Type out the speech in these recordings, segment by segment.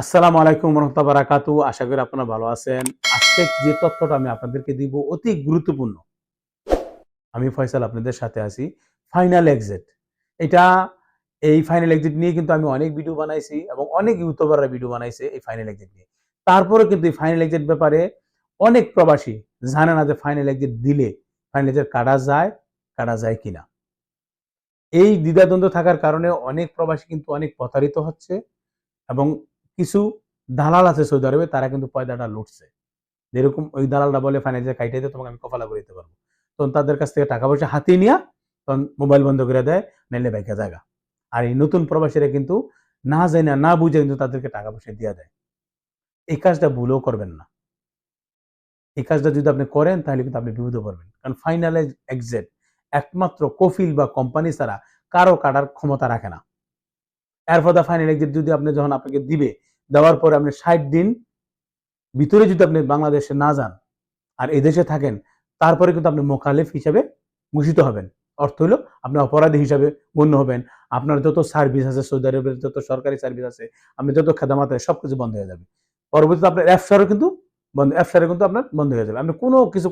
আসসালামু আলাইকুম রহমতুল্লাহ বারাকাতু। আশা করি আপনারা ভালো আছেন। আজকে যে তথ্যটা আমি আপনাদেরকে দিব অতি গুরুত্বপূর্ণ। আমি ফয়সাল আপনাদের সাথে আছি। ফাইনাল এক্সিট এটা এই ফাইনাল এক্সিট নিয়ে কিন্তু আমি অনেক ভিডিও বানাইছি এবং অনেক ইউটিউবাররা ভিডিও বানাইছে এই ফাইনাল এক্সিট নিয়ে। তারপরে কিন্তু এই ফাইনাল এক্সিট ব্যাপারে অনেক প্রবাসী জানে না যে ফাইনাল এক্সিট দিলে ফাইনাল এক্সিট কাটা যায় কাটা যায় কিনা। এই দ্বিধাদ্বন্দ্ব থাকার কারণে অনেক প্রবাসী কিন্তু অনেক প্রতারিত হচ্ছে এবং কিছু দালাল আছে সৌদি আরবে, তারা কিন্তু পয়দাটা লুটছে। যেরকম ওই দালালটা বলে ফাইন্যান্সিয়াল কাইটাইতে তোমাকে আমি কফালা করে দিতে পারব। তখন তাদের কাছ থেকে টাকা পয়সা হাতিয়ে নিয়ে, তখন মোবাইল বন্ধ করে দেয় নাইলে বাইকা জায়গা। আর এই নতুন প্রবাসীরা কিন্তু না যায় না না বুঝে কিন্তু তাদেরকে টাকা পয়সা দিয়ে দেয়। এই কাজটা ভুলেও করবেন না। এই কাজটা যদি আপনি করেন, তাহলে কিন্তু আপনি বিপদে পড়বেন। কারণ ফাইনালে এক্সেট একমাত্র কফিল বা কোম্পানি ছাড়া কারও কাটার ক্ষমতা রাখে না। এর ফলে ফাইনাল এক্সিট যদি আপনি যখন আপনাকে দিবে দেওয়ার পরে আপনি ষাট দিন ভিতরে যদি আপনি বাংলাদেশে না যান আর এদেশে থাকেন, তারপরে কিন্তু আপনি মোকালেফ হিসাবে ঘোষিত হবেন। অর্থ হলো আপনি অপরাধী হিসাবে গণ্য হবেন। আপনার যত সার্ভিস আছে, সৌদি আরবের যত সরকারি সার্ভিস আছে, আপনি যত খেদামাত আছে, সবকিছু বন্ধ হয়ে যাবে। পরবর্তীতে আপনার অ্যাপসারও কিন্তু বন্ধ অ্যাপসারে কিন্তু আপনার বন্ধ হয়ে যাবে। আপনি কোনো কিছু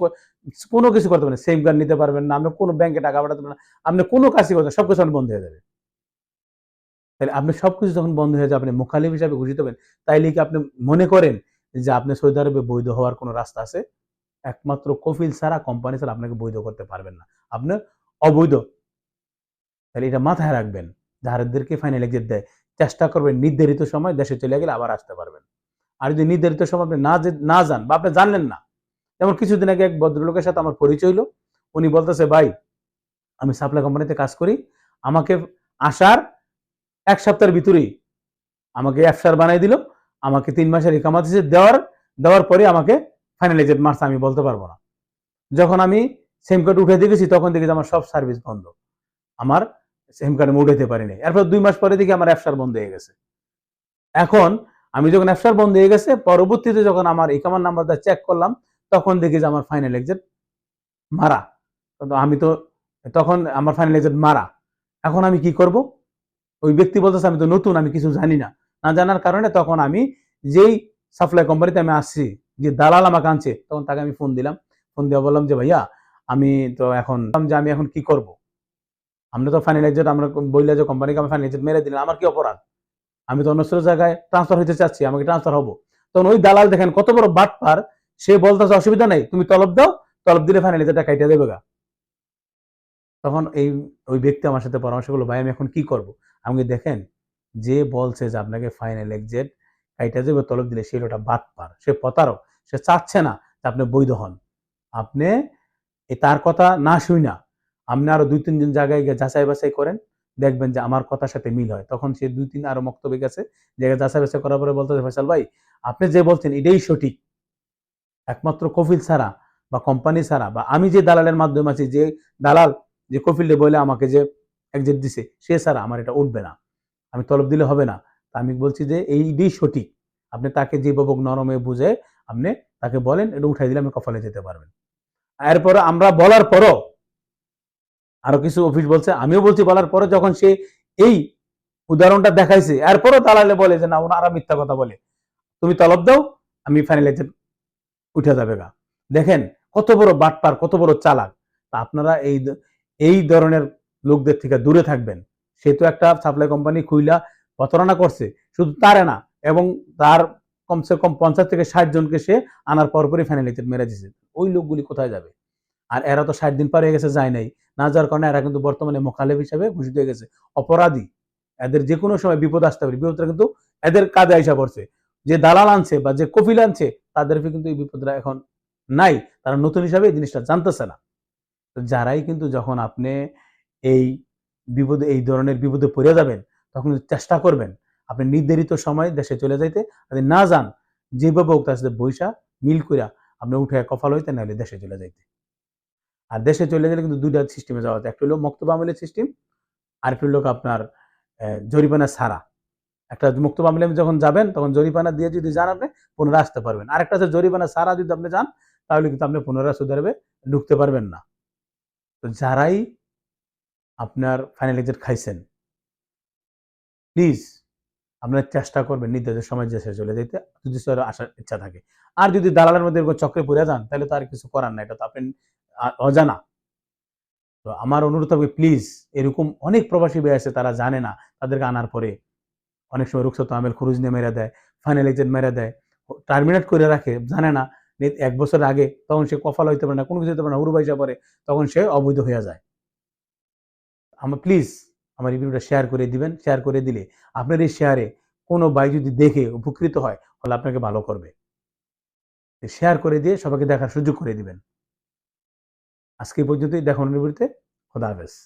কোনো কিছু করতে পারেন সেফ গার্ড নিতে পারবেন না। আপনি কোনো ব্যাংকে টাকা পাঠাতে পারবেন আপনি কোনো কাজই করতে সব কিছু আপনার বন্ধ হয়ে যাবে। তাহলে আপনি সবকিছু যখন বন্ধ হয়ে যাবে, আপনি মুখালিফ হিসাবে ঘোষিত হবেন, তাইলে কি আপনি মনে করেন যে আপনি সৌদি আরবে বৈধ হওয়ার কোনো রাস্তা আছে? একমাত্র কফিল ছাড়া কোম্পানি ছাড়া আপনাকে বৈধ করতে পারবেন না। আপনি অবৈধ। তাহলে এটা মাথায় রাখবেন। যাহাদেরকে ফাইনাল এক্সিট দেয়, চেষ্টা করবেন নির্ধারিত সময় দেশে চলে গেলে আবার আসতে পারবেন। আর যদি নির্ধারিত সময় আপনি না না যান বা আপনি জানলেন না, যেমন কিছুদিন আগে এক ভদ্রলোকের সাথে আমার পরিচয় হলো উনি বলতেছে, ভাই, আমি সাপ্লাই কোম্পানিতে কাজ করি। আমাকে আসার এক সপ্তাহের ভিতরেই আমাকে অ্যাপসার বানাই দিল, আমাকে তিন মাসের দিয়েছে দেওয়ার দেওয়ার পরে আমাকে ফাইনাল এজেন্ট মার্চ আমি বলতে পারব না। যখন আমি সেম কার্ড উঠে দেখেছি তখন দেখেছি আমার সব সার্ভিস বন্ধ। আমার সেম কার্ড আমি উঠাইতে পারিনি। এরপর দুই মাস পরে দেখি আমার অ্যাপসার বন্ধ হয়ে গেছে। এখন আমি যখন অ্যাপসার বন্ধ হয়ে গেছে, পরবর্তীতে যখন আমার ইকামার নাম্বারটা চেক করলাম, তখন দেখি যে আমার ফাইনাল এক্সিট মারা। আমি তো, তখন আমার ফাইনাল এক্সিট মারা। এখন আমি কি করব? ওই ব্যক্তি বলতেছে, আমি তো নতুন, আমি কিছু জানি না। না জানার কারণে তখন আমি যেই সাপ্লাই কোম্পানিতে আমি আসছি, যে দালাল আমাকে আনছে, তখন তাকে আমি ফোন দিলাম। ফোন দিয়ে বললাম যে, ভাইয়া, আমি তো এখন যে, আমি এখন কি করব? আমরা তো ফাইনাল এক্সিট আমরা বললে যে কোম্পানিকে আমি ফাইনাল এক্সিট মেরে দিলাম, আমার কি অপরাধ? আমি তো অন্য জায়গায় ট্রান্সফার হতে চাচ্ছি আমাকে ট্রান্সফার হব? তখন ওই দালাল দেখেন কত বড় বাট পার সে বলতেছে, অসুবিধা নেই, তুমি তলব দাও, তলব দিলে ফাইনাল এক্সিটটা কাইটা দেবে গা। তখন এই, ওই ব্যক্তি আমার সাথে পরামর্শ করল, ভাই, আমি এখন কি করব? আমাকে দেখেন, যে বলছে যে আপনাকে ফাইনাল এক্সিট কাইটা দেবে তলব দিলে সে লোটা বাদ পার। সে প্রতারক, সে চাচ্ছে না আপনি বৈধ হন। আপনি তার কথা না শুই না। আপনি আরও দুই তিনজন জায়গায় গিয়ে যাচাই বাছাই করেন, দেখবেন যে আমার কথার সাথে মিল হয়। তখন সে দুই, তিন আরও বক্তব্য গেছে, জায়গায় যাচাই বাছাই করার পরে বলতে ফয়সাল ভাই, আপনি যে বলছেন, এটাই সঠিক। একমাত্র কফিল ছাড়া বা কোম্পানি ছাড়া বা আমি যে দালালের মাধ্যমে আছি, যে দালাল, যে কফিলে বলে আমাকে যে একজেট দিছে, সে ছাড়া আমার এটা উঠবে না। আমি তলব দিলে হবে না। তা আমি বলছি যে এইটাই সঠিক। আপনি তাকে যেভাবে নরমে বুঝে আপনি তাকে বলেন, এটা উঠাই দিলে আমি কপালে যেতে পারবেন। এরপরে আমরা বলার পরও আরও কিছু অফিস বলছে, আমিও বলছি বলার পরে যখন সে এই উদাহরণটা দেখাইছে, এরপরও তালালে বলে যে, না, ওনারা মিথ্যা কথা বলে। তুমি তলব দাও, আমি ফাইনাল এক্সিট উঠে যাবে গা। দেখেন, কত বড় বাটপার, কত বড় চালাক। তা আপনারা এই এই ধরনের লোকদের থেকে দূরে থাকবেন। সে তো একটা সাপ্লাই কোম্পানি খুইলা প্রতারণা করছে। শুধু তারে না, এবং তার কমসে কম পঞ্চাশ থেকে ষাট জনকে সে আনার পরপরই এক্সিট মেরে দিয়েছে ওই লোকগুলি কোথায় যাবে? আর এরা তো ষাট দিন পার হয়ে গেছে, যায় নাই। না যাওয়ার কারণে এরা কিন্তু বর্তমানে মোখালেফ হিসাবে ঘোষিত হয়ে গেছে। অপরাধী। এদের যে কোনো সময় বিপদ আসতে পারে। বিপদটা কিন্তু এদের কাজে আইসা পড়ছে। যে দালাল আনছে বা যে কপিল আনছে, তাদের কিন্তু এই বিপদটা এখন নাই। তারা নতুন হিসাবে এই জিনিসটা জানতেছে না। যারাই কিন্তু যখন আপনি এই বিপদে, এই ধরনের বিপদে পড়ে যাবেন, তখন চেষ্টা করবেন আপনি নির্ধারিত সময় দেশে চলে যাইতে যদি না যান, যেভাবে হোক তার সাথে বৈশা, মিল কইরা আপনি উঠে কফাল হইতে, নাহলে দেশে চলে যাইতে। আর দেশে চলে গেলে কিন্তু দুইটা সিস্টেমে যাওয়া যায়। একটা হলো মক্তব আমলের সিস্টেম আর একটা হলো আপনার জরিমানা ছাড়া। একটা মুক্ত মামলে যখন যাবেন, তখন জরিমানা দিয়ে যদি যান আপনি, পুনরায় আসতে পারবেন। আরেকটা হচ্ছে জরিমানা ছাড়া যদি আপনি যান, তাহলে কিন্তু আপনি পুনরায় সৌদি আরবে ঢুকতে পারবেন না। তো যারাই আপনার ফাইনাল এক্সিট খাইছেন। প্লিজ আপনারা চেষ্টা করবেন, নির্ধারিত সময় দেশে চলে যেতে যদি স্যার আসার ইচ্ছা থাকে। আর যদি দালালের মধ্যে এরকম চক্রে পড়ে যান, তাহলে তো আর কিছু করার নাই, এটা তো আপনি অজানা। তো আমার অনুরোধ থাকবে প্লিজ এরকম অনেক প্রবাসী ভাই আছে, তারা জানে না, তাদেরকে আনার পরে। অনেক সময় রুখসত আমেল খরুজ নিয়ে মেরে দেয় ফাইনাল এজেন্ট মেরে দেয় টার্মিনেট করে রাখে, জানে না এক বছর আগে, তখন সে কফাল হইতে পারে না, কোনো কিছু হইতে পারে না পয়সা পরে তখন সে অবৈধ হয়ে যায়। আমার প্লিজ আমার এই ভিডিওটা শেয়ার করে দিবেন শেয়ার করে দিলে আপনার এই শেয়ারে কোনো ভাই যদি দেখে উপকৃত হয়, তাহলে আপনাকে ভালো করবে। শেয়ার করে দিয়ে সবাইকে দেখার সুযোগ করে দিবেন। আজকে পর্যন্তই দেখুন বিরুদ্ধে খোদা হাফেজ।